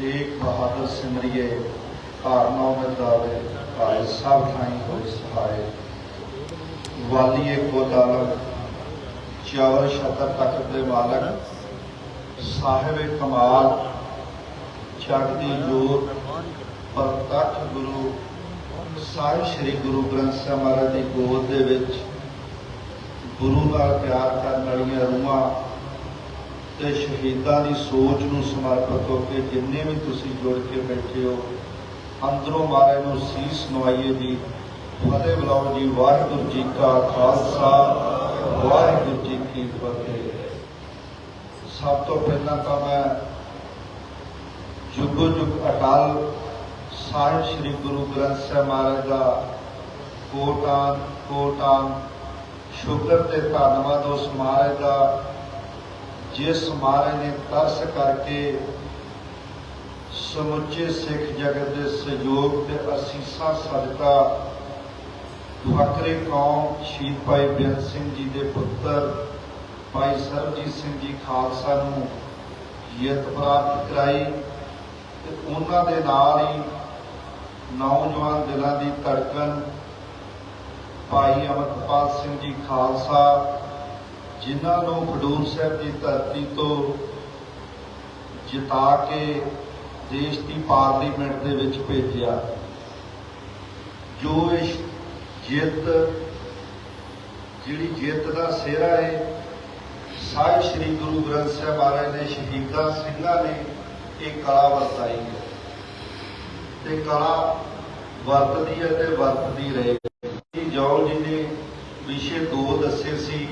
ਤੇਗ ਬਹਾਦਰ ਸਿਮਰਿਏ ਕਾਰਨੋ ਮੈਂ ਦਾਵੇ ਭਾਏ ਸਭ ਥਾਈ ਹੋਏ ਸਹਾਏ। ਵਾਲੀਏ ਕੋ ਦਾਲਕ ਚਾਵਰ ਸ਼ਤਰ ਤਖਤ ਦੇ ਮਾਲਕ ਸਾਹਿਬ ਕਮਾਲ, ਚੜ੍ਹਦੀ ਜੋਤ ਪ੍ਰਤੱਖ ਗੁਰੂ ਸਾਹਿਬ ਸ੍ਰੀ ਗੁਰੂ ਗ੍ਰੰਥ ਸਾਹਿਬ ਮਹਾਰਾਜ ਦੀ ਗੋਦ ਦੇ ਵਿੱਚ ਗੁਰੂ ਨਾਲ ਪਿਆਰ ਕਰਨ ਵਾਲੀਆਂ ਰੂਹਾਂ ਤੇ ਸ਼ਹੀਦਾਂ ਦੀ ਸੋਚ ਨੂੰ ਸਮਰਪਿਤ ਹੋ ਕੇ ਜਿੰਨੇ ਵੀ ਤੁਸੀਂ ਜੁੜ ਕੇ ਬੈਠੇ ਹੋ, ਅੰਦਰੋਂ ਮਾਰੇ ਨੂੰ ਸੀਸ ਨਵਾਈਏ ਜੀ ਫਤਿਹ ਬੁਲਾਓ ਜੀ ਵਾਹਿਗੁਰੂ ਜੀ ਕਾ ਖਾਲਸਾ, ਵਾਹਿਗੁਰੂ ਜੀ ਕੀ ਫਤਿਹ। ਸਭ ਤੋਂ ਪਹਿਲਾਂ ਤਾਂ ਮੈਂ ਜੁਗੋ ਜੁਗ ਅਕਾਲ ਸਾਹਿਬ ਸ੍ਰੀ ਗੁਰੂ ਗ੍ਰੰਥ ਸਾਹਿਬ ਮਹਾਰਾਜ ਦਾ ਕੋਟਾਂ ਕੋਟਾਂ ਸ਼ੁਕਰ ਤੇ ਧੰਨਵਾਦ ਉਸ ਮਹਾਰਾਜ ਦਾ ਜਿਸ ਮਹਾਰਾਜ ਨੇ ਤਰਸ ਕਰਕੇ ਸਮੁੱਚੇ ਸਿੱਖ ਜਗਤ ਦੇ ਸਹਿਯੋਗ ਤੇ ਅਸੀਸਾਂ ਸਦਕਾ ਵਕਰੇ ਕੌਮ ਸ਼ਹੀਦ ਭਾਈ ਬੇਅੰਤ ਸਿੰਘ ਜੀ ਦੇ ਪੁੱਤਰ ਭਾਈ ਸਰਬਜੀਤ ਸਿੰਘ ਜੀ ਖਾਲਸਾ ਨੂੰ ਜਿੱਤ ਪ੍ਰਾਪਤ ਕਰਾਈ ਤੇ ਉਹਨਾਂ ਦੇ ਨਾਲ ਹੀ ਨੌਜਵਾਨ ਦਿਲਾਂ ਦੀ ਧੜਕਣ ਭਾਈ ਅਮਰਪਾਲ ਸਿੰਘ ਜੀ ਖਾਲਸਾ ਜਿਨ੍ਹਾਂ ਨੂੰ ਖਡੂਰ ਸਾਹਿਬ ਦੀ ਧਰਤੀ ਤੋਂ ਜਿਤਾ ਕੇ ਦੇਸ਼ ਦੀ ਪਾਰਲੀਮੈਂਟ ਦੇ ਵਿੱਚ ਭੇਜਿਆ, ਜੋ ਇਸ ਜਿੱਤ, ਜਿਹੜੀ ਜਿੱਤ ਦਾ ਸਿਹਰਾ ਹੈ ਸਾਹਿਬ ਸ੍ਰੀ ਗੁਰੂ ਗ੍ਰੰਥ ਸਾਹਿਬ ਮਹਾਰਾਜ ਨੇ ਸ਼ਹੀਦਾਂ ਸਿੰਘਾਂ ਨੇ ਇਹ ਕਲਾ ਵਰਤਾਈ ਹੈ। ਤੇ ਕਲਾ ਵਰਤਦੀ ਹੈ ਤੇ ਵਰਤਦੀ ਰਹੇਗੀ। ਜੌਲ ਜੀ ਨੇ ਵਿਸ਼ੇ ਦੋ ਦੱਸੇ ਸੀ।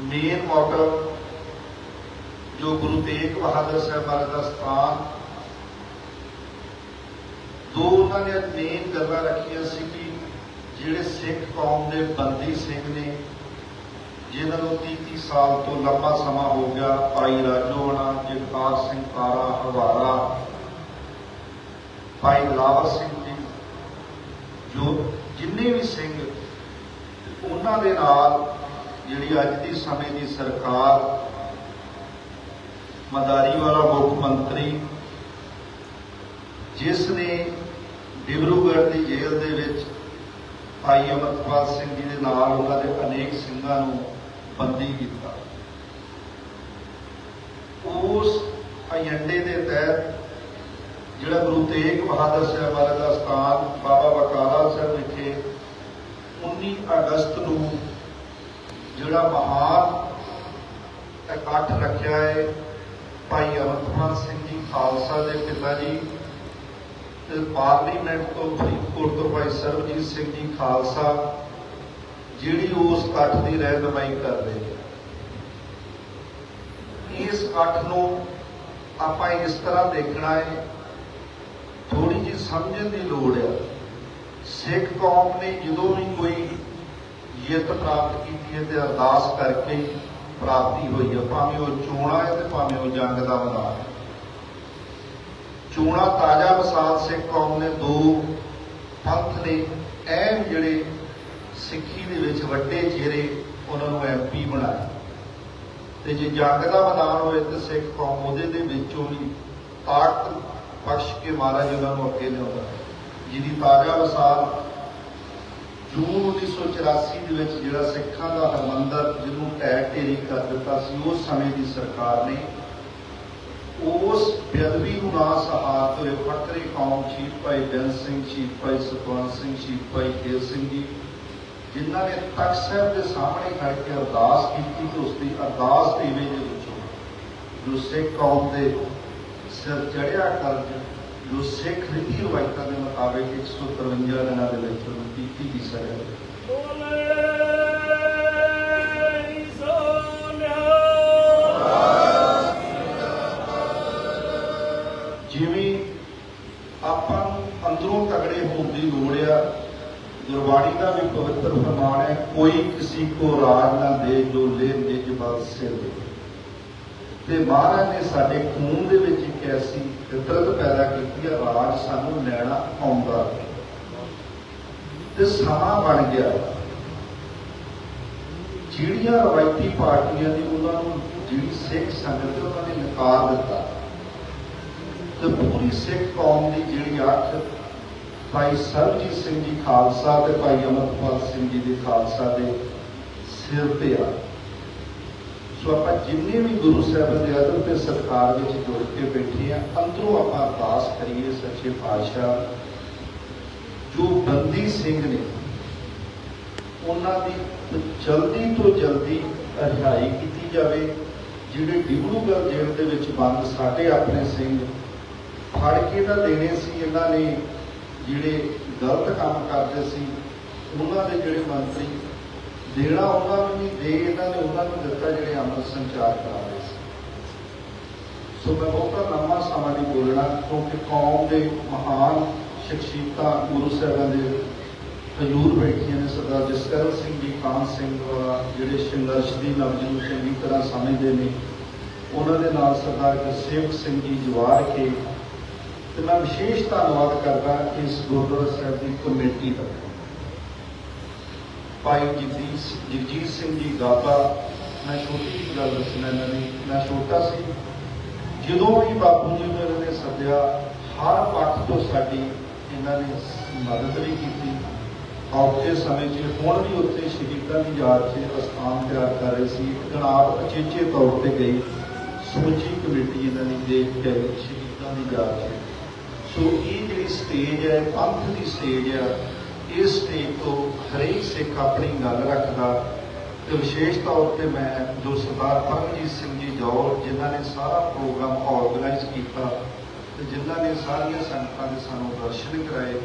ਮੇਨ ਮੋਟਿਵ ਜੋ ਗੁਰੂ ਤੇਗ ਬਹਾਦਰ ਸਾਹਿਬ ਮਹਾਰਾਜ ਦਾ ਸਥਾਨ, ਦੋ ਉਹਨਾਂ ਨੇ ਮੇਨ ਗੱਲਾਂ ਰੱਖੀਆਂ ਸੀ ਕਿ ਜਿਹੜੇ ਸਿੱਖ ਕੌਮ ਦੇ ਬੰਦੀ ਸਿੰਘ ਨੇ, ਜਿਨ੍ਹਾਂ ਨੂੰ 30 ਸਾਲ ਤੋਂ ਲੰਬਾ ਸਮਾਂ ਹੋ ਗਿਆ, ਭਾਈ ਰਾਜੋਣਾ ਜਗਤਾਰ ਸਿੰਘ ਤਾਰਾ ਹਵਾਰਾ ਭਾਈ ਲਾਵਰ ਸਿੰਘ ਜੀ, ਜੋ ਜਿੰਨੇ ਵੀ ਸਿੰਘ, ਉਹਨਾਂ ਦੇ ਨਾਲ ਜਿਹੜੀ ਅੱਜ ਦੀ ਸਮੇਂ ਦੀ ਸਰਕਾਰ, ਮਦਾਰੀ ਵਾਲਾ ਮੁੱਖ ਮੰਤਰੀ, ਜਿਸ ਨੇ ਡਿਬਰੂਗੜ੍ਹ ਦੀ ਜੇਲ੍ਹ ਦੇ ਵਿੱਚ ਭਾਈ ਅਮਰਪਾਲ ਸਿੰਘ ਜੀ ਦੇ ਨਾਲ ਉਹਨਾਂ ਦੇ ਅਨੇਕ ਸਿੰਘਾਂ ਨੂੰ ਬੰਦੀ ਕੀਤਾ। ਉਸ ਏਜੰਡੇ ਦੇ ਤਹਿਤ ਜਿਹੜਾ ਗੁਰੂ ਤੇਗ ਬਹਾਦਰ ਸਾਹਿਬ ਵਾਲਾ ਦਾ ਸਥਾਨ ਬਾਬਾ ਬਕਾਲਾ ਸਾਹਿਬ ਵਿਖੇ 19 ਅਗਸਤ ਨੂੰ ਜਿਹੜਾ ਮਹਾਨ ਇਕੱਠ ਰੱਖਿਆ ਹੈ ਭਾਈ ਅਮਰਪਾਲ ਸਿੰਘ ਜੀ ਖਾਲਸਾ ਦੇ ਪਿਤਾ ਜੀ ਤੇ ਪਾਰਲੀਮੈਂਟ ਤੋਂ ਫਰੀਦਕੋਟ ਤੋਂ ਭਾਈ ਸਰਬਜੀਤ ਸਿੰਘ ਜੀ ਖਾਲਸਾ, ਜਿਹੜੀ ਉਸ ਇਕੱਠ ਦੀ ਰਹਿਨਮਾਈ ਕਰਦੇ ਨੇ। ਇਸ ਇਕੱਠ ਨੂੰ ਆਪਾਂ ਇਸ ਤਰ੍ਹਾਂ ਦੇਖਣਾ ਹੈ ਥੋੜੀ ਜਿਹੀ ਸਮਝਣ ਦੀ ਲੋੜ ਹੈ ਸਿੱਖ ਕੌਮ ਨੇ ਜਦੋਂ ਵੀ ਕੋਈ ਜਿੱਤ ਪ੍ਰਾਪਤ ਕੀਤੀ ਹੈ ਤੇ ਅਰਦਾਸ ਕਰਕੇ ਪ੍ਰਾਪਤੀ ਹੋਈ ਹੈ। ਭਾਵੇਂ ਉਹ ਚੋਣਾ ਹੈ ਤੇ ਭਾਵੇਂ ਉਹ ਜੰਗ ਦਾ ਮੈਦਾਨ ਹੈ। ਚੋਣਾ ਤਾਜ਼ਾ ਮਿਸਾਲ ਸਿੱਖ ਕੌਮ ਨੇ ਦੋ ਪੰਥ ਨੇ। ਅਹਿਮ ਜਿਹੜੇ ਸਿੱਖੀ ਦੇ ਵਿੱਚ ਵੱਡੇ ਚਿਹਰੇ ਉਹਨਾਂ ਨੂੰ ਐਮਪੀ ਬਣਾਇਆ ਤੇ ਜੇ ਜੰਗ ਦਾ ਮੈਦਾਨ ਹੋਏ ਤੇ ਸਿੱਖ ਕੌਮ ਉਹਦੇ ਦੇ ਵਿੱਚੋਂ ਵੀ ਤਾਕਤ ਬਖਸ਼ ਕੇ ਮਹਾਰਾਜ ਉਹਨਾਂ ਨੂੰ ਅੱਗੇ ਲਿਆਉਂਦਾ ਜਿਹਦੀ ਤਾਜ਼ਾ ਮਿਸਾਲ ਜੂਨ 1984 ਦੇ ਵਿੱਚ ਜਿਹੜਾ ਸਿੱਖਾਂ ਦਾ ਹਰਮੰਦਰ ਜਿਹਨੂੰ ਢਹਿ ਢੇਰੀ ਕਰ ਦਿੱਤਾ ਸੀ, ਉਸ ਸਮੇਂ ਦੀ ਸਰਕਾਰ ਨੇ, ਉਸ ਬੇਅਦਬੀ ਨੂੰ ਨਾ ਸਹਾਰਤ ਹੋਏ ਫਕਰੇ ਕੌਮ ਸ਼ਹੀਦ ਭਾਈ ਬੈਂਸ ਸਿੰਘ ਸ਼ਹੀਦ ਭਾਈ ਸਤਵੰਤ ਸਿੰਘ ਸ਼ਹੀਦ ਭਾਈ ਕੇਰ ਸਿੰਘ ਜੀ, ਜਿਨ੍ਹਾਂ ਨੇ ਤਖਤ ਸਾਹਿਬ ਦੇ ਸਾਹਮਣੇ ਖੜ ਕੇ ਅਰਦਾਸ ਕੀਤੀ ਤੇ ਉਸ ਦੀ ਅਰਦਾਸ ਦੇ ਵਿੱਚ ਵਿੱਚੋਂ ਜੋ ਸਿੱਖ ਕੌਮ ਦੇ ਸਿਰ ਚੜਿਆ ਕਰਜ਼ ਜੋ ਸਿੱਖ ਰੀਤੀ ਰਵਾਇਤਾਂ ਦੇ ਮੁਤਾਬਿਕ 153 ਦਿਨਾਂ ਦੇ ਵਿੱਚ ਉਹਨੂੰ ਕੀਤੀ ਦੀ ਸਜ਼ਾ ਜਿਵੇਂ ਆਪਾਂ ਨੂੰ ਅੰਦਰੋਂ ਤਗੜੇ ਹੋਣ ਦੀ ਲੋੜ ਆ, ਗੁਰਬਾਣੀ ਦਾ ਵੀ ਪਵਿੱਤਰ ਫਰਮਾਨ ਹੈ, ਕੋਈ ਕਿਸੇ ਕੋ ਰਾਜ ਨਾ ਦੇ ਜੋ ਲੈ ਨਿਜ ਬਲ ਸਿਰ ਦੇ। ਤੇ ਮਹਾਰਾਜ ਨੇ ਸਾਡੇ ਖੂਨ ਦੇ ਵਿੱਚ ਇੱਕ ਐਸੀ ਫਿਤਰਤ ਪੈਦਾ ਕੀਤੀ ਹੈ ਰਾਜ ਸਾਨੂੰ ਲੈਣਾ ਆਉਂਦਾ ਤੇ ਸਮਾਂ ਬਣ ਗਿਆ। ਜਿਹੜੀਆਂ ਰਵਾਇਤੀ ਪਾਰਟੀਆਂ ਦੀ ਉਹਨਾਂ ਨੂੰ ਜਿਹੜੀ ਸਿੱਖ ਸੰਗਤ ਉਹਨਾਂ ਨੇ ਨਕਾਰ ਦਿੱਤਾ। ਤੇ ਪੂਰੀ ਸਿੱਖ ਕੌਮ ਦੀ ਜਿਹੜੀ ਅੱਖ ਭਾਈ ਸਰਬਜੀਤ ਸਿੰਘ ਜੀ ਖਾਲਸਾ ਤੇ ਭਾਈ ਅਮਰਪਾਲ ਸਿੰਘ ਜੀ ਦੇ ਖਾਲਸਾ ਦੇ ਸਿਰ ਤੇ ਆ। ਸੋ ਆਪਾਂ ਜਿੰਨੇ ਵੀ ਗੁਰੂ ਸਾਹਿਬਾਨ ਦੇ ਅਦਰ ਤੇ ਸਤਕਾਰ ਵਿੱਚ ਜੁੜ ਕੇ ਬੈਠੇ ਆ ਅੰਦਰੋਂ ਆਪਾਂ ਅਰਦਾਸ ਕਰੀਏ ਸੱਚੇ ਪਾਤਸ਼ਾਹ, ਜੋ ਬੰਦੀ ਸਿੰਘ ਨੇ ਉਹਨਾਂ ਦੀ ਜਲਦੀ ਤੋਂ ਜਲਦੀ ਰਿਹਾਈ ਕੀਤੀ ਜਾਵੇ, ਜਿਹੜੇ ਡਿਬਰੂਗੜ੍ਹ ਜੇਲ੍ਹ ਦੇ ਵਿੱਚ ਬੰਦ ਸਾਡੇ ਆਪਣੇ ਸਿੰਘ ਫੜ ਕੇ ਤਾਂ ਦੇਣੇ ਸੀ, ਇਹਨਾਂ ਨੇ ਜਿਹੜੇ ਗਲਤ ਕੰਮ ਕਰਦੇ ਸੀ, ਉਹਨਾਂ ਦੇ ਜਿਹੜੇ ਮੰਤਰੀ ਦੇਣਾ ਉਹਨਾਂ ਨੂੰ ਨਹੀਂ ਦੇ ਇਹਨਾਂ ਨੇ ਉਹਨਾਂ ਨੂੰ ਦਿੱਤਾ ਜਿਹੜੇ ਅੰਮ੍ਰਿਤ ਸੰਚਾਰ ਕਰਾ ਰਹੇ ਸੀ। ਸੋ ਮੈਂ ਬਹੁਤਾ ਲੰਮਾ ਸਮਾਂ ਨਹੀਂ ਬੋਲਣਾ, ਕਿਉਂਕਿ ਕੌਮ ਦੇ ਮਹਾਨ ਸ਼ਖਸੀਅਤਾਂ, ਗੁਰੂ ਸਾਹਿਬਾਂ ਦੇ ਹਜ਼ੂਰ ਬੈਠੀਆਂ ਨੇ ਸਰਦਾਰ ਜਸਕਰਨ ਸਿੰਘ ਜੀ, ਖਾਨ ਸਿੰਘ ਜਿਹੜੇ ਸੰਘਰਸ਼ ਦੀ ਨਬਜ਼ ਨੂੰ ਚੰਗੀ ਤਰ੍ਹਾਂ ਸਮਝਦੇ ਨੇ, ਉਹਨਾਂ ਦੇ ਨਾਲ ਸਰਦਾਰ ਗੁਰਸੇਵਕ ਸਿੰਘ ਜੀ ਜਵਾਰ ਕੇ। ਤੇ ਮੈਂ ਵਿਸ਼ੇਸ਼ ਧੰਨਵਾਦ ਕਰਦਾ ਇਸ ਗੁਰਦੁਆਰਾ ਸਾਹਿਬ ਦੀ ਕਮੇਟੀ ਦਾ। ਭਾਈ ਜਗਜੀਤ ਜਗਜੀਤ ਸਿੰਘ ਜੀ ਗਾਬਾ ਮੈਂ ਛੋਟੀ ਜਿਹੀ ਗੱਲ ਦੱਸਣਾ ਇਹਨਾਂ ਦੀ, ਮੈਂ ਛੋਟਾ ਸੀ। ਜਦੋਂ ਵੀ ਬਾਪੂ ਜੀ ਨੂੰ ਇਹਨਾਂ ਨੇ ਸੱਦਿਆ, ਹਰ ਪੱਖ ਤੋਂ ਸਾਡੀ ਇਹਨਾਂ ਨੇ ਮਦਦ ਵੀ ਕੀਤੀ। ਔਖੇ ਸਮੇਂ 'ਚ, ਹੁਣ ਵੀ ਉੱਥੇ ਸ਼ਹੀਦਾਂ ਦੀ ਯਾਦ 'ਚ ਅਸਥਾਨ ਤਿਆਰ ਕਰ ਰਹੇ ਸੀ। ਇੱਕ ਦਿਨ ਅਚੇਚੇ ਤੌਰ ਤੇ ਗਈ। ਸਮੁੱਚੀ ਕਮੇਟੀ ਇਹਨਾਂ ਦੀ ਦੇਖ ਕੇ ਸ਼ਹੀਦਾਂ ਦੀ ਯਾਦ 'ਚ। ਸੋ ਇਹ ਜਿਹੜੀ ਸਟੇਜ ਹੈ, ਪੰਥ ਦੀ ਸਟੇਜ ਹੈ ਇਸ ਸਟੇਜ ਤੋਂ ਹਰੇਕ ਸਿੱਖ ਆਪਣੀ ਗੱਲ ਰੱਖਦਾ ਤੇ ਵਿਸ਼ੇਸ਼ ਤੌਰ ਤੇ ਮੈਂ ਜੋ ਸਰਦਾਰ ਪਰਮਜੀਤ ਸਿੰਘ ਜੀ ਜੌਲ ਜਿਨ੍ਹਾਂ ਨੇ ਸਾਰਾ ਪ੍ਰੋਗਰਾਮ ਆਰਗੇਨਾਈਜ਼ ਕੀਤਾ ਤੇ ਜਿਨ੍ਹਾਂ ਨੇ ਸਾਰੀਆਂ ਸੰਗਤਾਂ ਦੇ ਸਾਨੂੰ ਦਰਸ਼ਨ ਕਰਾਏ,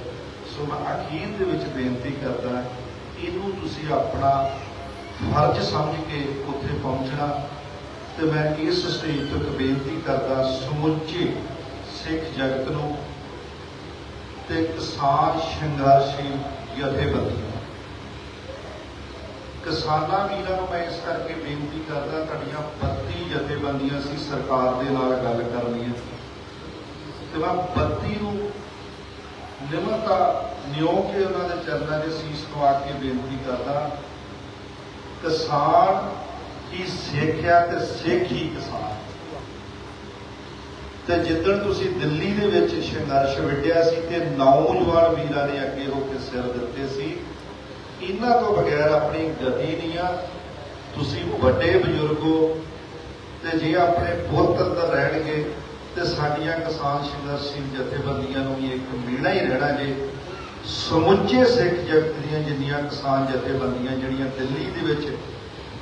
ਸੋ ਮੈਂ ਅਖੀਰ ਦੇ ਵਿੱਚ ਬੇਨਤੀ ਕਰਦਾ ਇਹਨੂੰ ਤੁਸੀਂ ਆਪਣਾ ਫਰਜ਼ ਸਮਝ ਕੇ ਉੱਥੇ ਪਹੁੰਚਣਾ ਤੇ ਮੈਂ ਇਸ ਸਟੇਜ ਤੋਂ ਇੱਕ ਬੇਨਤੀ ਕਰਦਾ, ਸਮੁੱਚੇ ਸਿੱਖ ਜਗਤ ਨੂੰ ਤੇ ਕਿਸਾਨ ਸੰਘਰਸ਼ੀ ਜਥੇਬੰਦੀਆਂ ਕਿਸਾਨਾਂ ਵੀਰਾਂ ਨੂੰ ਮੈਂ ਇਸ ਕਰਕੇ ਬੇਨਤੀ ਕਰਦਾ, ਤੁਹਾਡੀਆਂ 32 ਜਥੇਬੰਦੀਆਂ ਸੀ ਸਰਕਾਰ ਦੇ ਨਾਲ ਗੱਲ ਕਰਨੀ ਹੈ। ਤੇ ਮੈਂ 32 ਨੂੰ ਨਿਮਰਤਾ ਨਿਉ ਕੇ ਉਹਨਾਂ ਦੇ ਚਰਨਾਂ 'ਚ ਸੀਸ ਨਵਾ ਕੇ ਬੇਨਤੀ ਕਰਦਾ, ਕਿਸਾਨ ਹੀ ਸਿੱਖਿਆ ਤੇ ਸਿੱਖ ਹੀ ਕਿਸਾਨ। ਤੇ ਜਿੱਦਣ ਤੁਸੀਂ ਦਿੱਲੀ ਦੇ ਵਿੱਚ ਸੰਘਰਸ਼ ਵਿੱਢਿਆ ਸੀ ਤੇ ਨੌਜਵਾਨ ਵੀਰਾਂ ਨੇ ਅੱਗੇ ਹੋ ਕੇ ਸਿਰ ਦਿੱਤੇ ਸੀ, ਇਹਨਾਂ ਤੋਂ ਬਗੈਰ ਆਪਣੀ ਗਤੀ ਨਹੀਂ ਆ। ਤੁਸੀਂ ਵੱਡੇ ਬਜ਼ੁਰਗੋ ਤੇ ਜੇ ਆਪਣੇ ਪੁੱਤ ਅੰਦਰ ਰਹਿਣਗੇ ਤੇ ਸਾਡੀਆਂ ਕਿਸਾਨ ਸੰਘਰਸ਼ੀ ਜਥੇਬੰਦੀਆਂ ਨੂੰ ਵੀ ਇੱਕ ਮੀਣਾ ਹੀ ਰਹਿਣਾ ਜੇ। ਸਮੁੱਚੇ ਸਿੱਖ ਜਗਤ ਦੀਆਂ ਜਿੰਨੀਆਂ ਕਿਸਾਨ ਜਥੇਬੰਦੀਆਂ ਜਿਹੜੀਆਂ ਦਿੱਲੀ ਦੇ ਵਿੱਚ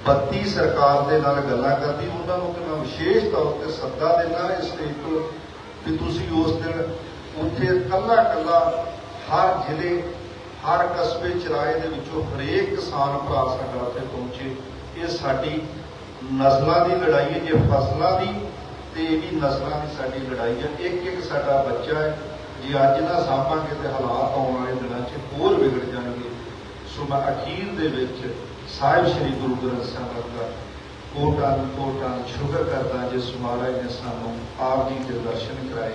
32 ਸਰਕਾਰ ਦੇ ਨਾਲ ਗੱਲਾਂ ਕਰਦੀ, ਉਹਨਾਂ ਨੂੰ ਕਿ ਮੈਂ ਵਿਸ਼ੇਸ਼ ਤੌਰ ਤੇ ਸੱਦਾ ਦਿੰਦਾ ਇਸ ਸਟੇਜ ਤੋਂ ਕਿ ਤੁਸੀਂ ਉਸ ਦਿਨ ਉੱਥੇ ਕੱਲਾ ਕੱਲਾ ਹਰ ਜ਼ਿਲ੍ਹੇ, ਹਰ ਕਸਬੇ ਚਰਾਏ ਦੇ ਵਿੱਚੋਂ ਹਰੇਕ ਕਿਸਾਨ ਭਰਾ ਸਾਡਾ ਉੱਥੇ ਪਹੁੰਚੇ। ਇਹ ਸਾਡੀ ਨਸਲਾਂ ਦੀ ਲੜਾਈ ਹੈ, ਜੇ ਫਸਲਾਂ ਦੀ, ਤੇ ਇਹ ਵੀ ਨਸਲਾਂ ਦੀ ਸਾਡੀ ਲੜਾਈ ਹੈ। ਇੱਕ ਇੱਕ ਸਾਡਾ ਬੱਚਾ ਹੈ, ਜੇ ਅੱਜ ਨਾ ਸਾਂਭਾਂਗੇ ਤੇ ਹਾਲਾਤ ਆਉਣ ਵਾਲੇ ਦਿਨਾਂ 'ਚ ਹੋਰ ਵਿਗੜ ਜਾਣਗੇ। ਸੋ ਮੈਂ ਅਖੀਰ ਦੇ ਵਿੱਚ ਸਾਹਿਬ ਸ੍ਰੀ ਗੁਰੂ ਗ੍ਰੰਥ ਸਾਹਿਬ ਦਾ ਕੋਟਾਂ ਕੋਟਾਂ ਸ਼ੁਕਰ ਕਰਦਾ ਜਿਸ ਮਹਾਰਾਜ ਨੇ ਸਾਨੂੰ ਆਪ ਜੀ ਦੇ ਦਰਸ਼ਨ ਕਰਾਏ।